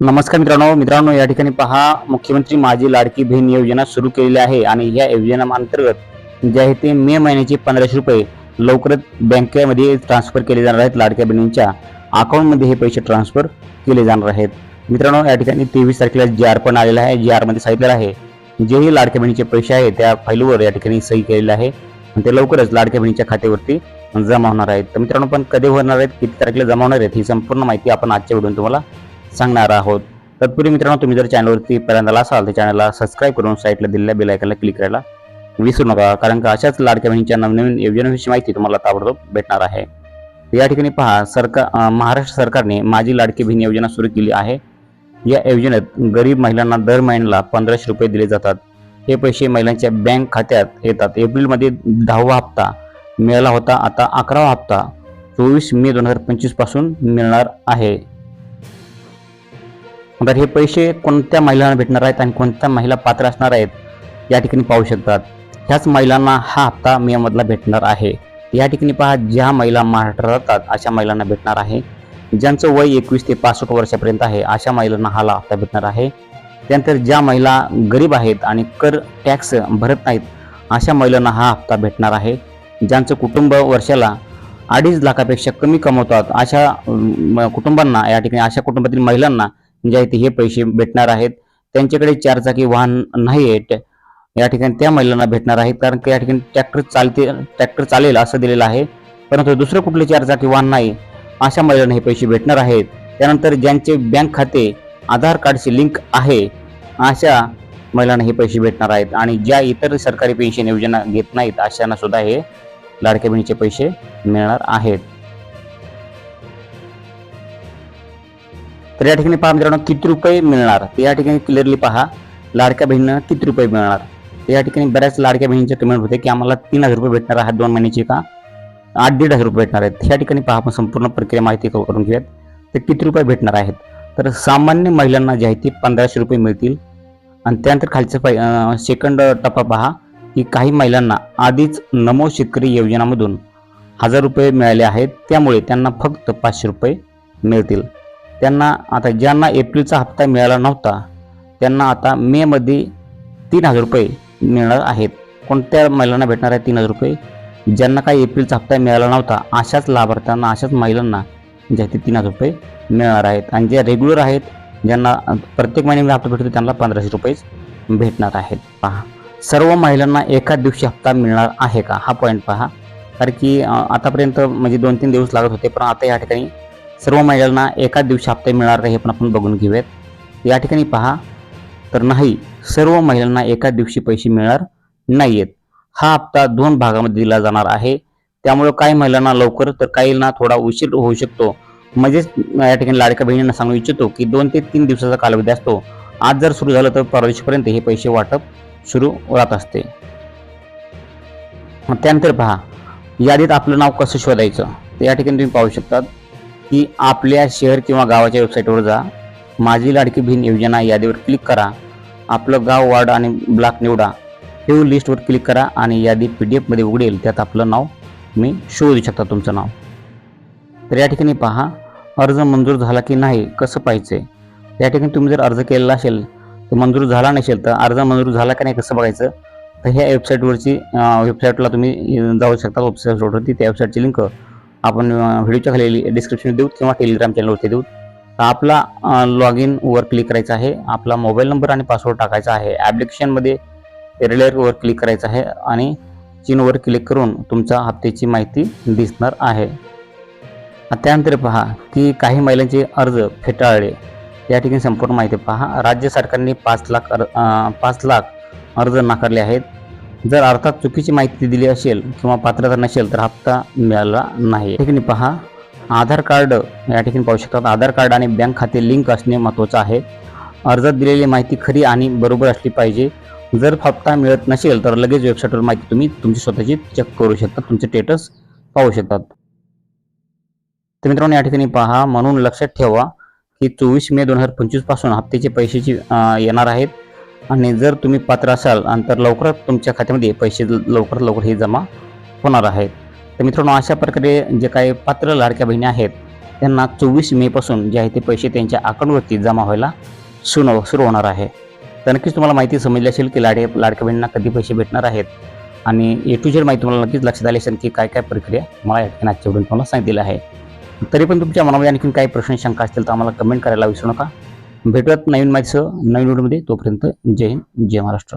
नमस्कार मित्रांनो मित्रांनो या ठिकाणी पहा मुख्यमंत्री माझी लाडकी बहीण योजना सुरू केलेली आहे आणि या योजनेअंतर्गत जे आहे ते मे महिन्याचे पंधराशे रुपये लवकरच बँकेमध्ये ट्रान्सफर केले जाणार आहेत. लाडक्या बहिणींच्या अकाउंटमध्ये हे पैसे ट्रान्सफर केले जाणार आहेत. मित्रांनो या ठिकाणी तेवीस तारखेला जी आर पण आलेला आहे. जी आरमध्ये सांगितलेलं आहे जेही लाडक्या बहिणीचे पैसे आहेत त्या फाईलवर या ठिकाणी सही केलेलं आहे आणि ते लवकरच लाडक्या बहिणीच्या खात्यावरती जमा होणार आहेत. तर मित्रांनो पण कधी होणार आहेत किती तारखेला जमा होणार आहेत ही संपूर्ण माहिती आपण आजच्या व्हिडिओ तुम्हाला सांगणार आहोत. तत्पूर्वी मित्रांनो तुम्ही जर चॅनलवरती पहिल्यांदा असाल तर चॅनलला सबस्क्राईब करून साईटला दिलेल्या बेल क्लिक करायला विसरू नका कारण का अशाच लाडक्या बहिणीच्या नवनवीन योजनेविषयी माहिती तुम्हाला ताबडतोब भेटणार आहे. या ठिकाणी पहा सरकार महाराष्ट्र सरकारने माझी लाडकी बहीण योजना सुरू केली आहे. या योजनेत गरीब महिलांना दर महिन्याला पंधराशे रुपये दिले जातात. हे पैसे महिलांच्या बँक खात्यात येतात. एप्रिलमध्ये दहावा हप्ता मिळाला होता आता अकरावा हप्ता चोवीस मे दोन हजार पंचवीसपासून मिळणार आहे. तर हे पैसे कोणत्या महिलांना भेटणार आहेत आणि कोणत्या महिला पात्र असणार आहेत या ठिकाणी पाहू शकतात. ह्याच महिलांना हा हप्ता मेमधला भेटणार आहे. या ठिकाणी पहा ज्या महिला महाराष्ट्रात राहतात अशा महिलांना भेटणार आहे. ज्यांचं वय एकवीस ते पासष्ट वर्षापर्यंत आहे अशा महिलांना हा हप्ता भेटणार आहे. त्यानंतर ज्या महिला गरीब आहेत आणि कर टॅक्स भरत नाहीत अशा महिलांना हा हप्ता भेटणार आहे. ज्यांचं कुटुंब वर्षाला अडीच लाखापेक्षा कमी कमवतात अशा कुटुंबांना या ठिकाणी अशा कुटुंबातील महिलांना ज्या आहे ते हे पैसे भेटणार आहेत त्यांच्याकडे चारचाकी वाहन नाही आहेत या ठिकाणी त्या महिलांना भेटणार आहेत कारण की या ठिकाणी ट्रॅक्टर चालते ट्रॅक्टर चालेल असं दिलेलं आहे. परंतु दुसरं कुठले चारचाकी वाहन नाही अशा महिलांना हे पैसे भेटणार आहेत. त्यानंतर ज्यांचे बँक खाते आधार कार्डशी लिंक आहे अशा महिलांना हे पैसे भेटणार आहेत. आणि ज्या इतर सरकारी पेन्शन योजना घेत नाहीत अशांना सुद्धा हे लाडक्या बहिणीचे पैसे मिळणार आहेत. तर या ठिकाणी पहा मित्रांनो किती रुपये मिळणार? तर या ठिकाणी क्लिअरली पहा लाडक्या बहिणींना किती रुपये मिळणार? तर या ठिकाणी बऱ्याच लाडक्या बहिणींचे कमेंट होते की आम्हाला तीन हजार रुपये भेटणार आहेत दोन महिन्याची का? आठ दीड हजार रुपये भेटणार आहेत. या ठिकाणी पहा आपण संपूर्ण प्रक्रिया माहिती करून घेऊयात. ते किती रुपये भेटणार आहेत? तर सामान्य महिलांना जे आहे ते पंधराशे रुपये मिळतील. आणि त्यानंतर खालचं पाय सेकंड टप्पा पहा की काही महिलांना आधीच नमो शेतकरी योजनामधून हजार रुपये मिळाले आहेत. त्यामुळे त्यांना फक्त पाचशे रुपये मिळतील. त्यांना आता ज्यांना एप्रिलचा हप्ता मिळाला नव्हता त्यांना आता मेमध्ये तीन हजार रुपये मिळणार आहेत. कोणत्या महिलांना भेटणार आहे तीन हजार रुपये? ज्यांना काही एप्रिलचा हप्ता मिळाला नव्हता अशाच लाभार्थ्यांना अशाच महिलांना ज्याचे तीन हजार रुपये मिळणार आहेत. आणि ज्या रेग्युलर आहेत ज्यांना प्रत्येक महिन्यामध्ये हप्ता भेटतो त्यांना पंधराशे रुपयेच भेटणार आहेत. पहा सर्व महिलांना एकाच दिवशी हप्ता मिळणार आहे का? हा पॉईंट पहा. कारण की आतापर्यंत म्हणजे दोन तीन दिवस लागत होते पण आता या ठिकाणी सर्व महिलांना एकाच दिवशी हप्ते मिळणार का हे पण आपण बघून घेऊयात. या ठिकाणी पहा तर नाही सर्व महिलांना एकाच दिवशी पैसे मिळणार नाही आहेत हा हप्ता दोन भागामध्ये दिला जाणार आहे. त्यामुळे काही महिलांना लवकर तर काहींना थोडा उशीर होऊ शकतो. म्हणजेच या ठिकाणी लाडक्या बहिणींना सांगू इच्छितो की दोन ते तीन दिवसाचा कालावधी असतो. आज जर सुरू झालं तर परदेशपर्यंत हे पैसे वाटप सुरू राहत असते. मग त्यानंतर पहा यादीत आपलं नाव कसं शोधायचं? या ठिकाणी तुम्ही पाहू शकतात. की आपल्या शहर किंवा गावाच्या वेबसाईटवर जा. माझी लाडकी बहीण योजना यादीवर क्लिक करा. आपलं गाव वार्ड आणि ब्लॉक निवडा. हे लिस्टवर क्लिक करा आणि यादी पी डी एफमध्ये उघडेल. त्यात आपलं नाव तुम्ही शोधू शकता तुमचं नाव. तर या ठिकाणी पहा अर्ज मंजूर झाला की नाही कसं पाहायचं या ठिकाणी तुम्ही जर अर्ज केलेला असेल तर मंजूर झाला नसेल तर अर्ज मंजूर झाला का नाही कसं बघायचं? तर ह्या वेबसाईटवरची वेबसाईटला तुम्ही जाऊ शकता वेबसाईटवरती त्या वेबसाईटची लिंक आपण व्हिडिओच्या खाली डिस्क्रिप्शन देऊ किंवा टेलिग्राम चॅनलवरती देऊ. तर आपला लॉग इनवर क्लिक करायचा आहे. आपला मोबाईल नंबर आणि पासवर्ड टाकायचा आहे. ॲप्लिकेशनमध्ये वर क्लिक करायचं आहे आणि चिनवर क्लिक करून तुमच्या हप्त्याची माहिती दिसणार आहे. त्यानंतर पहा की काही महिलांचे अर्ज फेटाळले. या ठिकाणी संपूर्ण माहिती पहा. राज्य सरकारने पाच लाख अर- पाच लाख अर्ज नाकारले आहेत. जर अर्थात चुकीची माहिती दिली असेल किंवा पात्रता नसेल तर हप्ता मिळाला नाही. ठिकाणी पहा आधार कार्ड या ठिकाणी पाहू शकतात. आधार कार्ड आणि बँक खाते लिंक असणे महत्त्वाचं आहे. अर्जात दिलेली माहिती खरी आणि बरोबर असली पाहिजे. जर हप्ता मिळत नसेल तर लगेच वेबसाईटवर माहिती तुम्ही तुमची स्वतःची चेक करू शकता. तुमचे स्टेटस पाहू शकतात. तर मित्रांनो या ठिकाणी पहा म्हणून लक्षात ठेवा की चोवीस मे दोन हजार पंचवीसपासून हप्त्याचे पैशाची येणार आहेत आणि जर तुम्ही पात्र असाल आणि तर लवकरच तुमच्या खात्यामध्ये पैसे लवकरात लवकर हे जमा होणार आहेत. तर मित्रांनो अशा प्रकारे जे काही पात्र लाडक्या बहिणी आहेत त्यांना चोवीस मेपासून जे आहे ते पैसे त्यांच्या अकाउंटवरती जमा व्हायला सुरू सुरू होणार आहे. तर नक्कीच तुम्हाला माहिती समजली असेल की लाडे लाडक्या बहिणींना कधी पैसे भेटणार आहेत आणि ए टू झेड माहिती तुम्हाला नक्कीच लक्षात आली असेल की काय काय प्रक्रिया मला या ठिकाणी आजच्या व्हिडिओ तुम्हाला सांगितलेलं आहे. तरी पण तुमच्या मनामध्ये आणखीन काही प्रश्न शंका असतील तर आम्हाला कमेंट करायला विसरू नका. भेटूयात नवीन माहितीसह नवीन व्हिडिओमध्ये तोपर्यंत जय हिंद जय महाराष्ट्र.